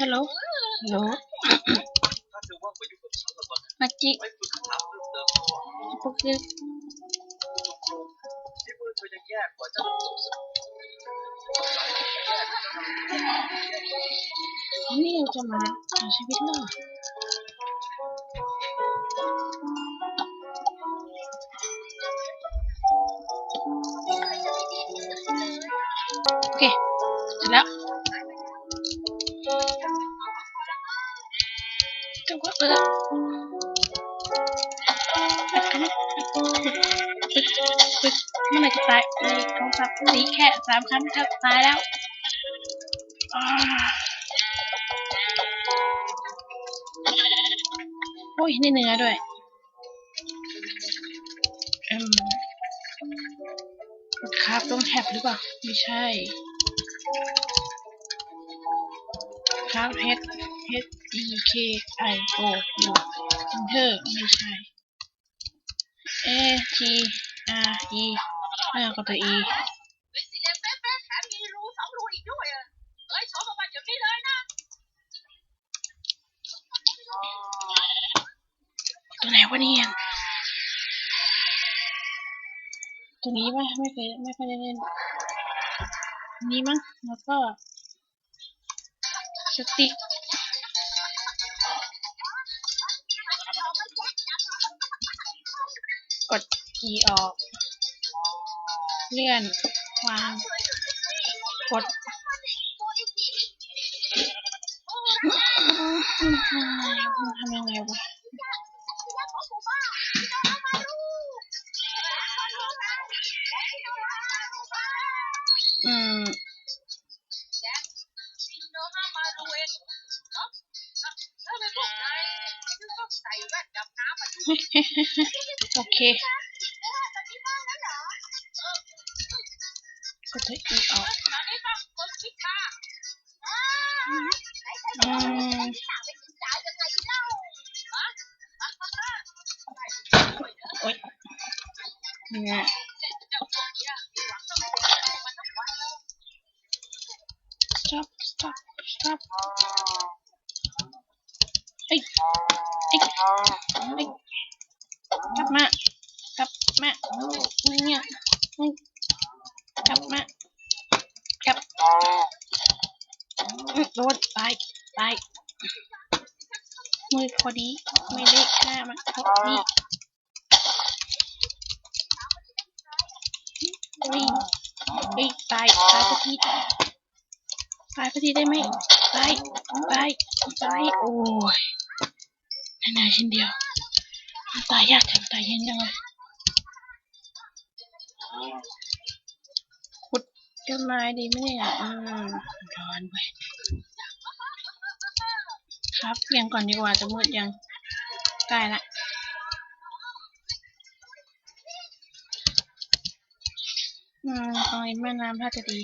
ฮัลโหลฮัลโหลมายุ่งกับฉันแล้วก็มาจิปฝึกคำถามเพิ่มเติมก่อนพวกคือที่มือเธอยังแย่กว่าจะจบสุดนี่เราจะมาเอาชีวิตรอด เออปิดกันปิดปิดเมื่อไหร่จะตายในกองทัพสีแค่สามครั้งจะตายแล้วโอ้ยในเนื้อด้วยอืมกดคราฟต้องแท็บหรือเปล่า ไม่ใช่ คราฟ H H E K I O U Enter ไม่ใช่ A T R E ไม่เอากับตัว E เป็นสี่เหลี่ยมเป๊ะๆแถมมีรูสองรูอีกด้วยอะเอ้ยชอบมาแบบนี้เลยนะตัวไหนวะเนี่ยตัวนี้ป่ะไม่เคยไม่เคยเล่นนนี้มั้งแล้วก็สติ๊ก กด E ออก เลื่อน วาง กดทำยังไงวะอืมโอเน มือพอดีไม่ได้ฆ่ามันพอดีเฮ้ยเฮ้ยตายตายพอดีตายพอดีได้ไหมตายตายตายโอ้ยนานชิ้นเดียวมันตายยากจังตายเย็นจังเลยขุดต้นไม้ดีไหมเนี่ยอืมร้อนไป ครับเรียงก่อนดีกว่าจะมืดยังใกล้ละอืมตรงนี้แม่น้ำถ้าจะดี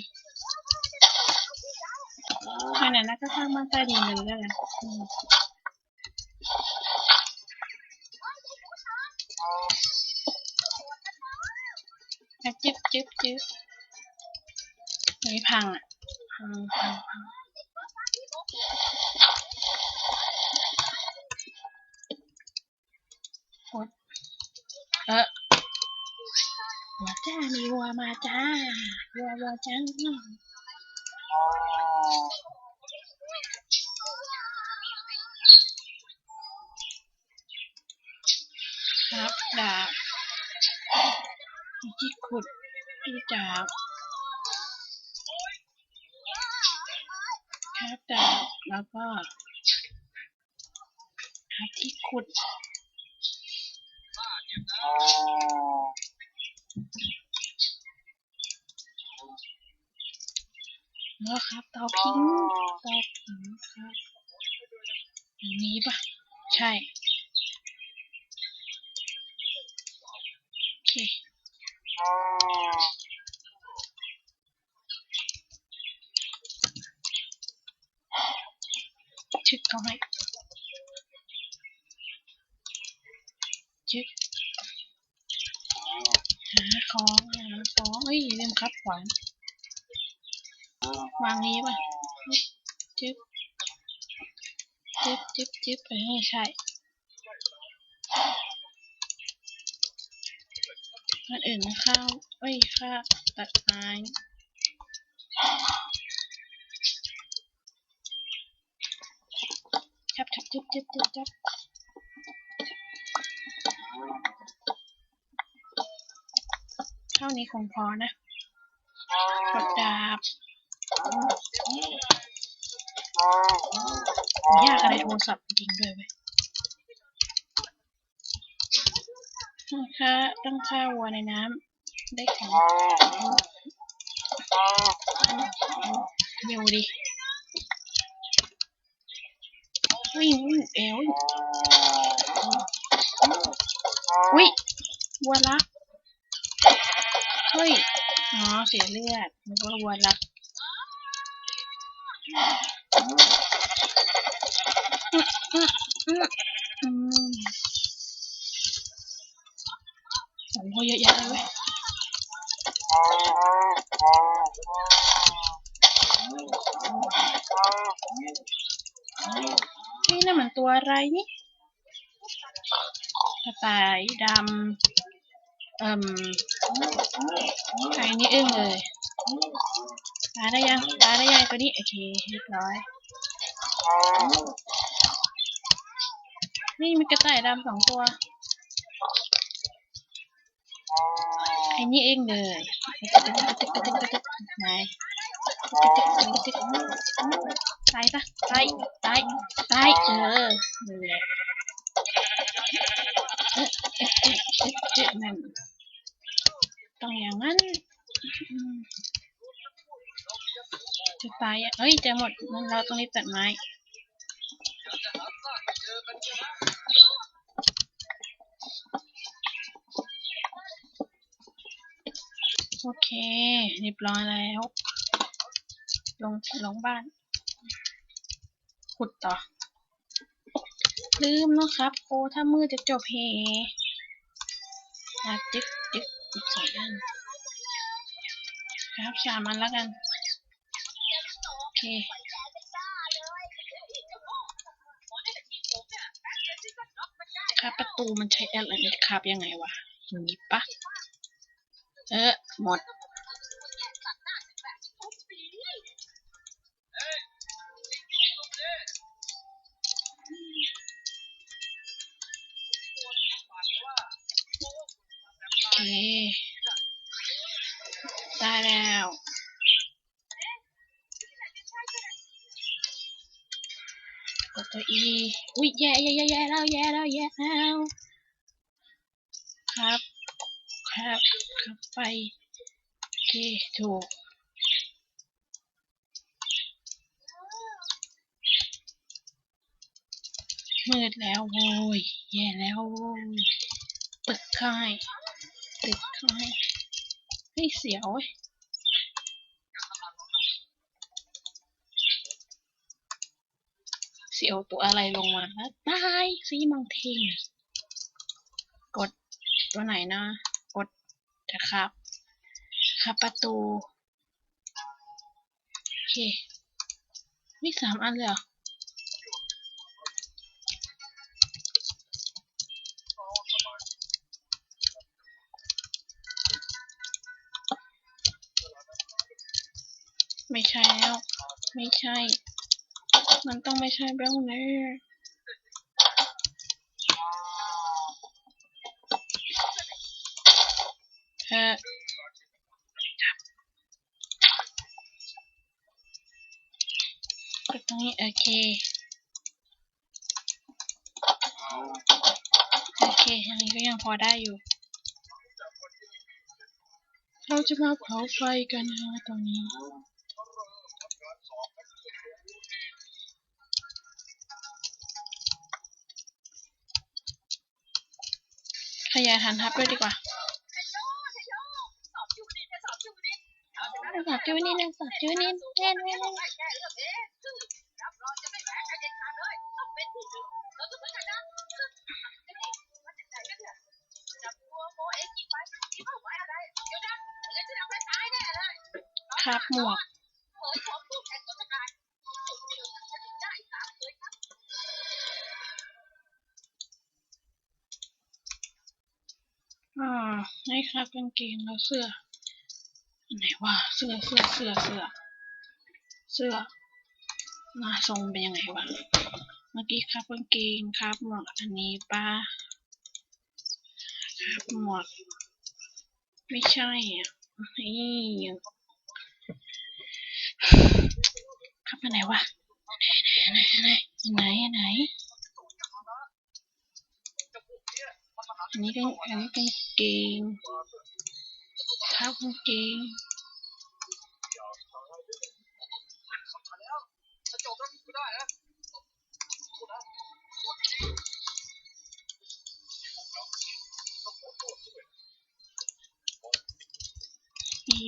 แค่นั้นก็สร้างบ้านใต้ดินกันแล้วกันอืมอะจึ๊บจึ๊บจึ๊บไม่พังอะพังพังพัง จ้า มีวัวมาจ้า วัววัวจ้าครับดาบที่ขุดที่ดาบครับดาบแล้วก็ครับที่ขุด แล้วครับเตาผิงเตาผิงครับอย่างนี้ปะใช่โอเคชึกเขาให้ชึกหาของหาของเอ้ยอย่าลืมครับขวาน วางนี้ป่ะจึ๊บจิ๊บจิ๊บจิ๊บเออใช่คนอื่นข้าวเอ้ยข้าตัดไม้จับจับจิ๊บจิ๊บจิ๊บจับเท่านี้คงพอนะกดดาบ ยากอะไรโทรศัพท์จริงด้วยเว้ยต้องฆ่าต้องฆ่าวัวในน้ำได้ของเร็วดิวิ่งวิ่งเอววิวัวรักเฮ้ย อ๋อ เสียเลือดนึกว่าวัวรัก อืมโอ้โหเยอะแยะเลยเว้ยนี่นั่นมันตัวอะไรนี่กระต่ายดำเอ่มไก่นี่อึ้งเลย ตายได้ยังตายได้ยังตัวนี้โอเคเรียบร้อย นี่มีกระต่ายดำสองตัวไอ้นี่เองเลยไหนตายปะตายตายตายเออนี่แหละเอ๊ะเอ๊ะเอ๊ะเอ๊ะเอ๊ะนั่นต้องอย่างนั้น จะตายอะเฮ้ยจะหมดงั้นเราต้องรีบตัดไม้โอเคเรียบร้อยแล้ว ลงลงบ้าน ขุดต่อ ลืมนะครับ โอ้ถ้ามือจะจบเฮอะจิ๊กจิ๊กอีกสองอันครับสามอันแล้วกัน คครับประตูมันใช้อะไรครับยังไงวะอย่างนี้ปะเออหมด ตัว E อุ้ยแย่แย่แย่แย่แล้วแย่แล้วแย่แล้วครับ ครับครับไปโอเคถูกมืดแล้วโว้ยแย่แล้วโว้ยตึกค่ายตึกค่ายเฮ้ยเสียวเว้ย เสียวตัวอะไรลงมาแล้วตายซีมังเทงกดตัวไหนนะ กดนะครับครับประตู โอเค มีสามอันเลยเหรอไม่ใช่แล้ว ไม่ใช่ มันต้องไม่ใช่แบบนี้เออจับกดตรงนี้โอเค โอเคอันนี้ก็ยังพอได้อยู่ เราจะมาเผาไฟกันนะตรงนี้ ขยายฐานทัพด้วยดีกว่าสอบจูนี่นสอบจูนี่แน่นแน่นครับหมวก ให้ ครับกางเกงแล้วเสื้ออันไหนวะเสื้อเสื้อเสื้อเสื้อเสื้อหน้าทรงเป็นยังไงวะเมื่อกี้ครับกางเกงครับหมวกอันนี้ป้าครับหมวกไม่ใช่อะนี่ครับอันไหนวะไหนไหนไหนไหนไหน อันนี้ก็อันนี้กางเกงครับกางเกงนะอี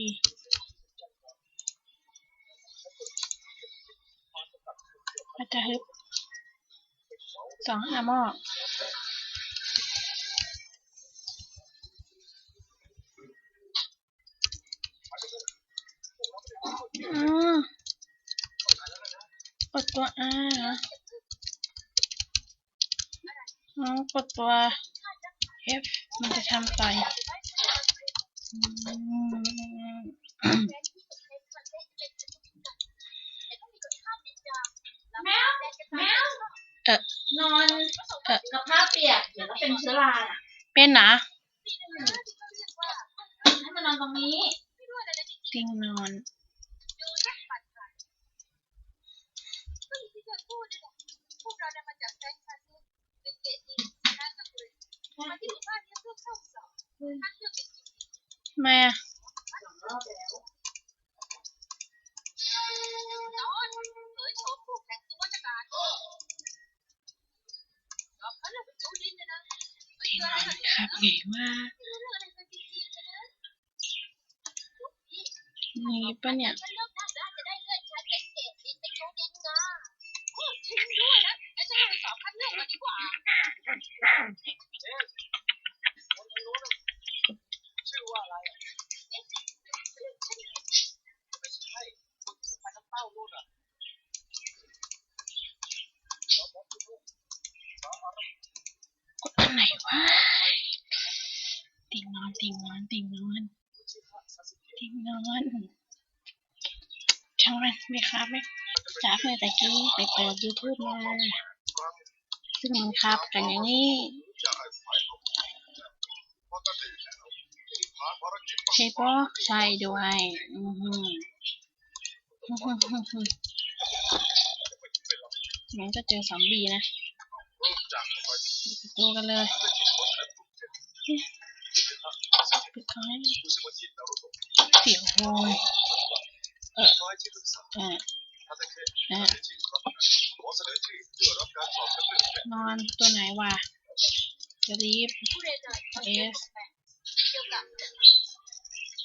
อาจจะฮึบสองห้าหม้อมกด ตัว R เหรออ๋อกดตัว F มันจะทำต่อยอืมแมวแมวเอ่อนอนเอ่อกับผ้าเปียกเดี๋ยวก็เป็นเชื้อราน่ะ เป็นนะ ให้มานอนตรงนี้ ติงนอน พวกเราได้มาจากแฟนคลับเป็นเกรดดีน่าจะคุยมาที่หมู่บ้านนี้เพื่อเข้าสอบถ้าเลือกเป็นจริง ทำไมอะ สองรอบแล้ว นอนเผยโฉมผู้แข่งตัวจักรานสอบเขาเลือกเป็นจูดินเลยนะไม่ ติง เชื่อน อน เลย ครับไงว่าไม่รู้เรื่องอะไรกันจริงๆนะนี่ปะเนี่ย ฉันเลือกได้แล้วจะได้เลื่อนชั้นเป็นเกรดดีเป็นจูดินนะโอ้จริงด้วยนะงั้นฉันไปสอบคัดเลือกมาดีกว่า คนทางโน้นชื่อว่าอะไรอะไม่ใช่คนที่ไปน้ำเต้านู่นอะ กดอันไหนวะติงนอนติงนอนติงนอนติงนอนช่างมันไม่ครับไหมจากเมื่อตะกี้ ไปเปิดยูทูบมา ซึ่งมันครับกันอย่างนี้ใช่ปะใช่ด้วยอือหืออือหือหือหืองั้นก็เจอซอมบีนะดูกันเลยปิดท้ายเสียวโวยเออเออเออ นอนตัวไหนวะสลีปเรียนหน่อยเอสเกี่ยวกับ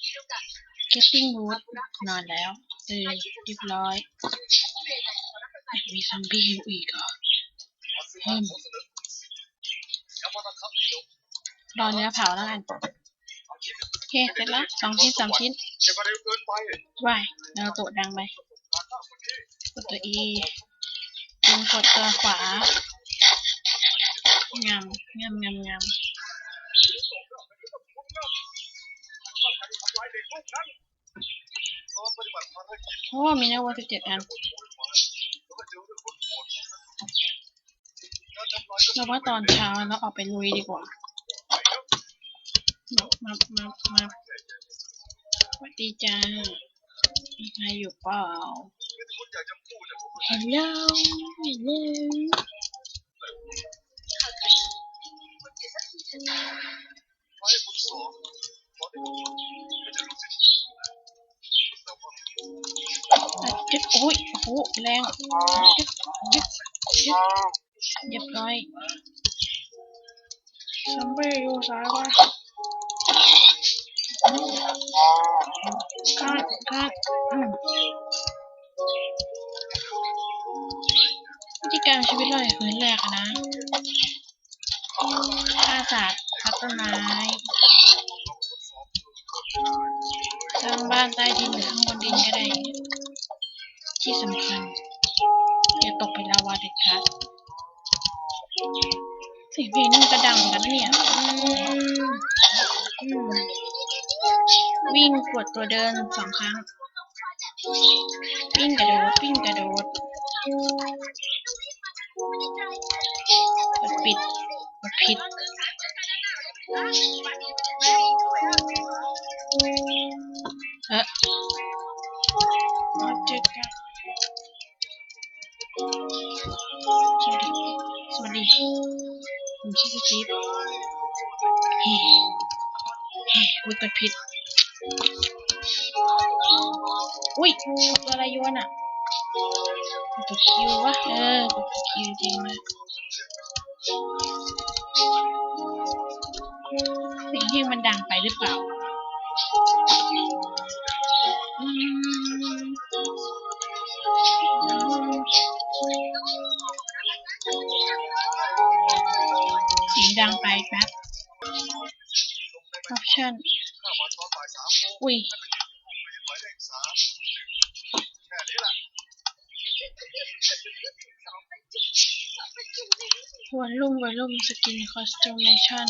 เกี่ยวกับ getting wood นอนแล้วตื่นเรียบร้อย มีซอมบี้อยู่อีกเหรอเพิ่มรอเนื้อเผาแล้วกันโอเคเสร็จแล้วสองชิ้นสามชิ้นจะมาเร็วเกินไปว่ายแล้วตัวดังไปกดตัว E ดึงกดตัวขวางามงามงามงามโอ้มีนื้อวัวสิบเจ็ดอันเราว่าตอนเช้าเราออกไปลุยดีกว่า มามามามาสวัสดีจ้ามีใครอยู่เปล่า Hello Hello อะจึ๊บโอ้ยโอ้โหแรงจึ๊บจึ๊ วะคาดคาดอืมวิธีการชีวิตเราในคืนแรกอะนะฆ่าสัตว์พัดต้นไม้สร้างบ้านใต้ดินหรือข้างบนดินก็ได้ ที่สำคัญอย่าตกเป็นลาวาเด็ดขาดเสียงเพลงนี่มันกระดังเหมือนกันนะเนี่ยอืมอืมวิ่งกดตัวเดินสองครั้ง วิ่งกระโดดวิ่งกระโดดกด ปิดกดผิดเอะมาเจอกันสวัสดี ผมชื่อสตีฟเฮ้เฮ้อุ้ยกดผิดอุ้ยตัวอะไรโยนอะกดตัวคิววะเออกดตัวคิวจริงเลย เสียงเพลงมันดังไปหรือเปล่าเสียงดังไปแป๊บ option อุ้ย วอลลุ่มวอลลุ่มสกินคอสตูมเนชั่น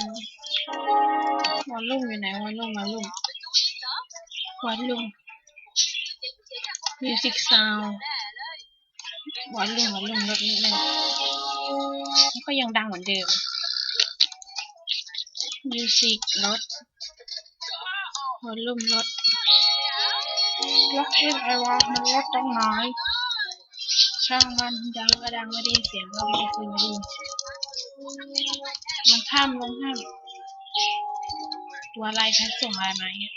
วอลลุ่มอยู่ไหนวอลลุ่มวอลลุ่มวอลลุ่มมิวสิกซาววอลลุ่มวอลลุ่มลดนิดนึงแล้วก็ยังดังเหมือนเดิมมิวสิกลดวอลลุ่มลดลดเองไอวะมันลดตรงไหนช่างมันดังก็ดังไม่ได้เสียงก็ไม่ได้คืนไม่ได้ยิน ลงถ้ำลงถ้ำตัวอะไรคะส่งอะไรมาเนี่ย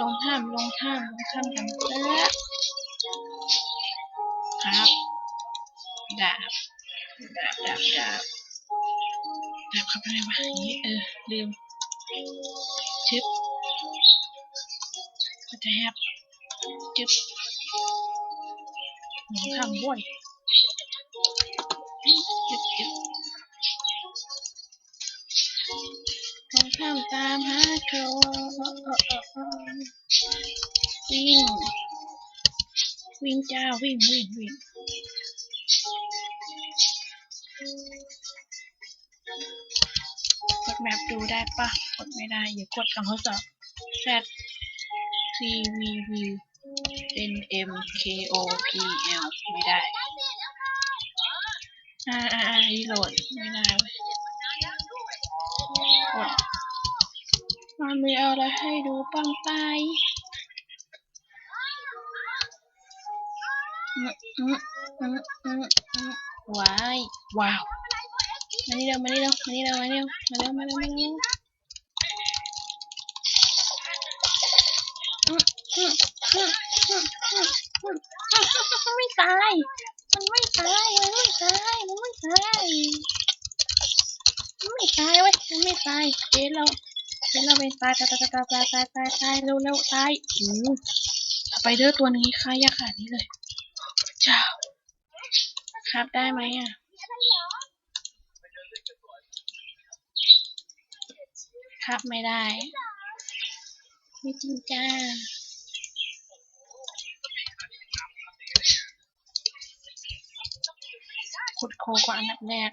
ลงถ้ำลงถ้ำลงถ้ำกันเถอครับดาบดาบดาบดาบดาบเข้าไปเลยวะอย่างนี้เออลืมชึบก็จะแฮบจึบลงถ้ำบ้วย วิ่ง วิ่งจ้า วิ่ง วิ่ง วิ่ง กดแมปดูได้ปะ กดไม่ได้ อย่ากดคำทดสอบ Z C V V N M K O P L ไม่ได้ อ่าอ่าอ่ารีโหลด ไม่ได้กด มันมีอะไรให้ดูบ้างไปว้ายว้าวมานี่เร็วมานี่เร็วมานี่เร็วมานี่เร็วมาเร็วมาเร็วมาเร็วมันไม่ตายมันไม่ตายมันไม่ตายมันไม่ตายมันไม่ตายเว้ยมันไม่ตายเจ๊เรา เป็นเราเป็นตายตายตายตายตายตายตายตายเร็วเร็วตายโอ้สไปเดอร์ตัวนี้ค่ายากขนาดนี้เลยเจ้าครับได้ไหมอะครับไม่ได้ ไม่จริงจ้าขุดโคก่อนอันดับแรก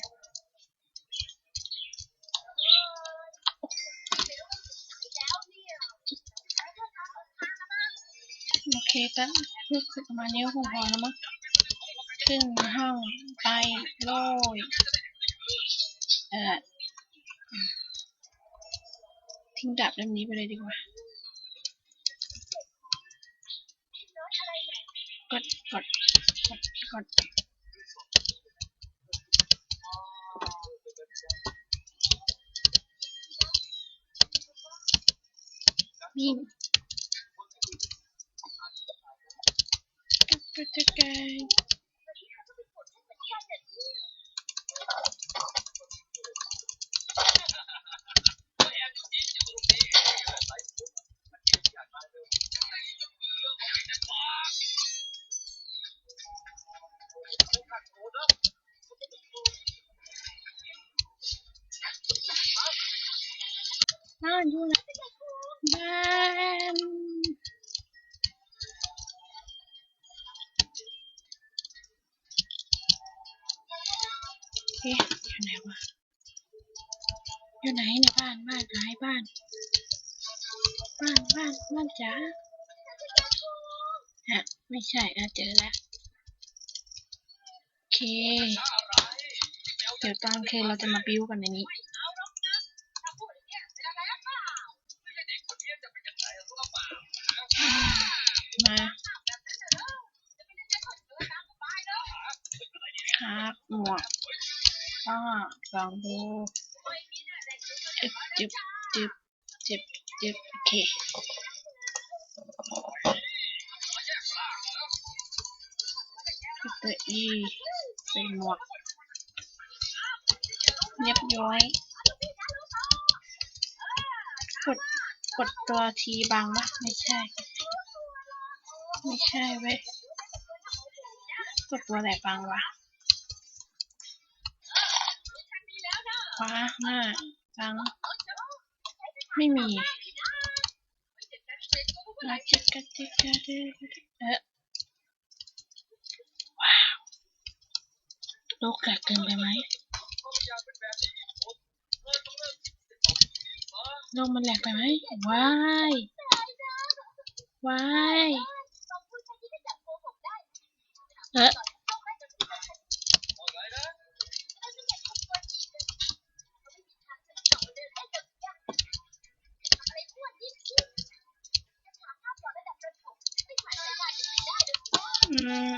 โอเคก็พูดประมาณนี้ก็คงพอแล้วมั้งขึ้นห้องไปโรยเอ่อทิ้งดาบเล่มนี้ไปเลยดีกว่า กดกดกดกดวิ่งกระจกายบ้าน for today. Nah, you that. เอ๊ะอยู่ไหนวะอยู่ไหนในบ้านบ้านหายบ้าน บ้านบ้านบ้านจ๋าฮะไม่ใช่อะเจอแล้วโอเค เดี๋ยวตอนเคเราจะมาบิวกันในนี้ มาครับหมวกก็ ลองดูจึบจึบจึบจึบจึบโอเคตัวอีเป็นหมวกเรียบร้อย กด กดตัวทีบางปะไม่ใช่ ไม่ใช่เว้ย กดตัวไหนบางวะ ขวาหน้าบางไม่มีอาจิกกะจิกกะจิกกะจิกเออว้าวโลกแตกเกินไปไหมโลกมันแหลกไปไหมว้ายว้ายเอออืม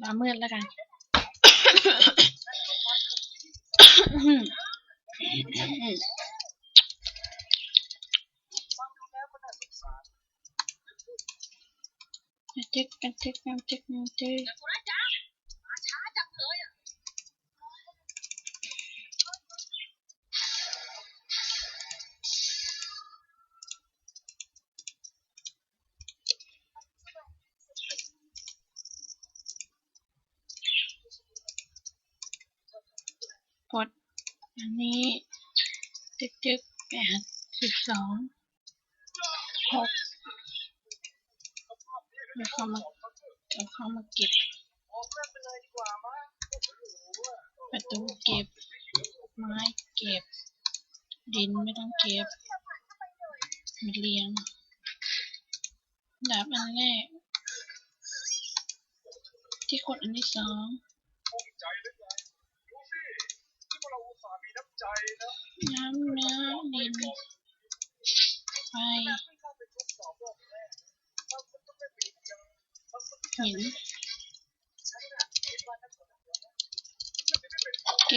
มามืด แล้วกันจึกกันจึกกันจึกกันจึกก ดอันนี้จึกจึกแปดสิบสองหกแล้วเข้ามาแล้วเข้ามาเก็บประตูเก็บ ไม้เก็บ ดินไม่ต้องเก็บมาเรียงดาบอันแรกที่กดอันที่สอง น้ำเนื้อดินไฟหินโอเค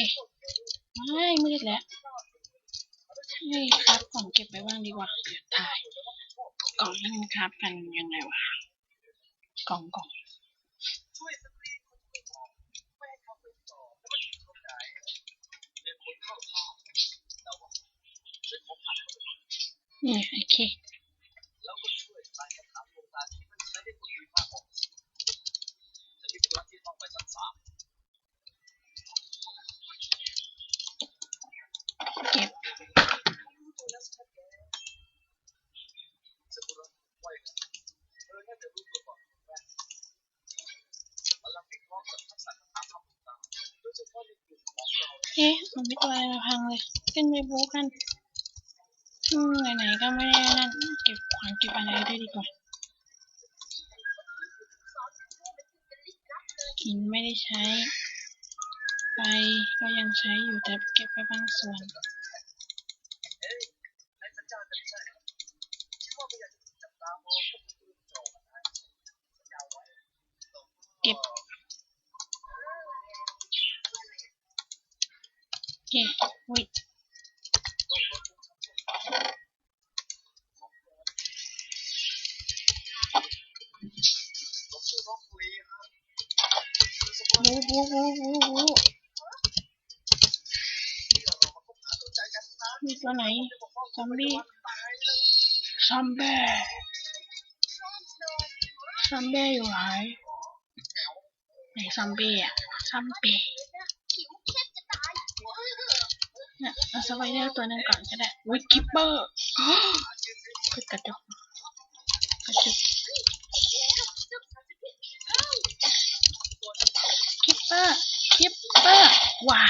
ไม่มืดแล้วให้ครับกล่องเก็บไปบ้างดีกว่าเดี๋ยวตาย กล่องนี่มันครับกันยังไงวะ กล่องกล่อง โอเคเก็บเอ๊ะมันไม่ตัวอะไรมาพังเลย ขึ้นไปบู๊กัน อืมไหนๆก็ไม่ได้นั่นเก็บขวานเก็บอะไรได้ดีกว่า กินไม่ได้ใช้ ไปก็ยังใช้อยู่แต่เก็บไปบางส่วน เก็บ โอเคอุ้ยบูบูบูบูบูมีตัวไหน ซอมบี้ ซอมเบ้ซอมเบ้อยู่ไหน ไหนซอมบี้อะซอมบี้เนี่ยเอาสไปเดอร์ตัวหนึงก่อนก็ได้วิกิปเปอร์คือกระจกกระจกคิปเปอร์คิปเปอร์ว้า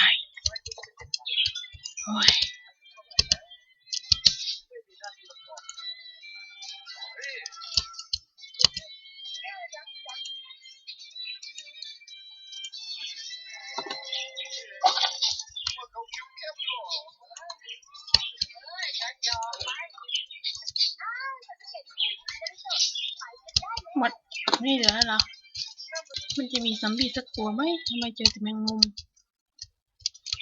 มัมบีสักตัวไหมทำไมเจอแต่แมงมุม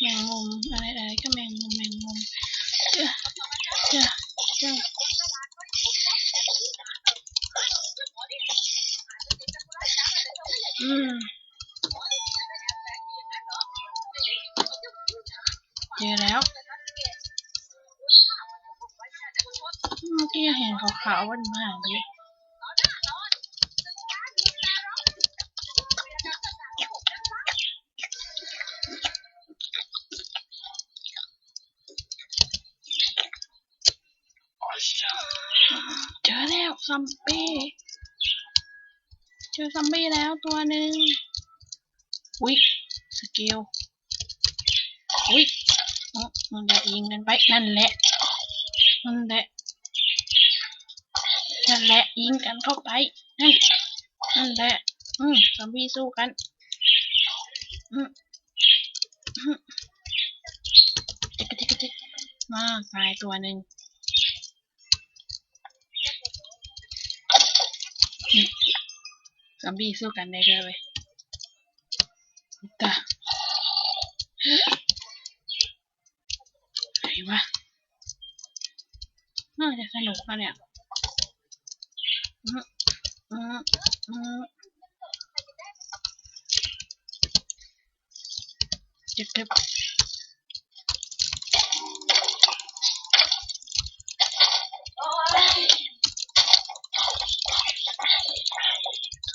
แมงมุมอะไรอะไรก็แมงมุมแมงมุมเจ้าเจ้าเจ้าอืมเจอแล้วเมื่อกี้เห็นขาวๆวันมากเลยเจ อแล้วซอมบี้เจอซอมบี้แล้วตัวหนึ่งวิสกิลวิอ๋มันจะยิงกันไปนั่นแหละนั่นแหละนั่นแหละยิงกันเข้าไปนั่นนั่นแหละอืมซอมบี้สู้กันอืมมาตายตัวหนึ่งอืมซ อมบี้สู้กันได้ด้วยเว้ยตาไหนวะน่าจะสนุกนะเนี่ยอืมอืมอืมเจ็บเจ็บ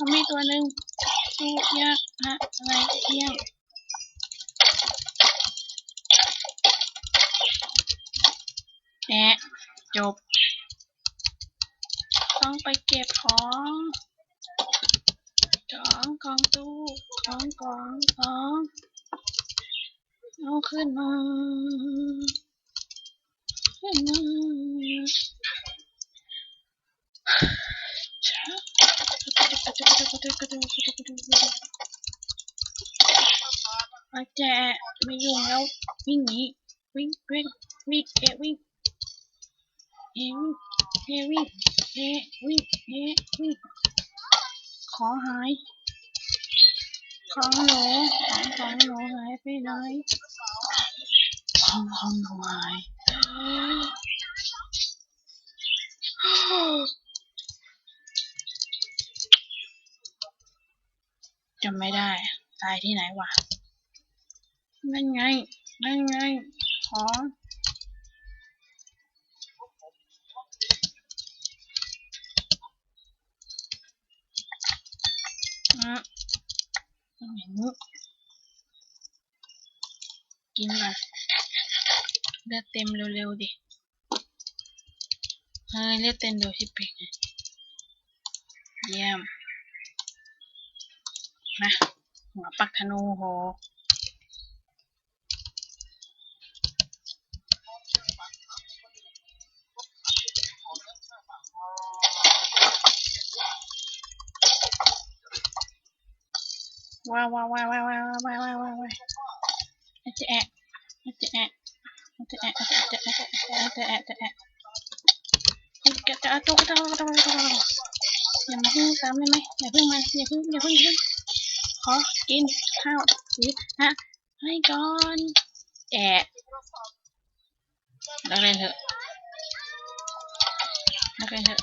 เขามีตัวหนึ่งสู้ยากอะอะไรเที่ยงแอะจบ ต้องไปเก็บของของของตู้ของของของเอาขึ้นมาขึ้นมา ดูกระดูกระดูกระดูกระดูอาแจไม่ยุ่งแล้ววิ่งหนีวิ่งวิ่งวิ่งเอวิ่งเอวิ่งเอวิ่งเอวิ่งเอวิ่งของหายของหนูของของหนูหายไปไหนของของหนูหาย จำไม่ได้ ตายที่ไหนวะนั่นไงนั่นไงของอะต้องอย่างนี้กินก่อนเลือดเต็มเร็วๆดิเฮ้ยเลือดเต็มเร็วที่เป็กนเยี่ยม มาหัวปักธนูโหว้าวว้าวว้าวว้าวว้าวว้าวว้าวว้าวว้าวอาจจะแอะอาจจะแอะอาจจะแอะอาจจะแอะอาจจะแอะอาจจะแอะจะจะตุ๊กตุ๊กตุ๊กตุ๊กอย่ามาพึ่งซ้ำได้ไหมอย่าพึ่งมาอย่าพึ่งอย่าพึ่งอย่าพึ่ง ขอกินข้าวสิฮะให้ก่อนแอะนักเรียนเถอะนักเรียนเถอะ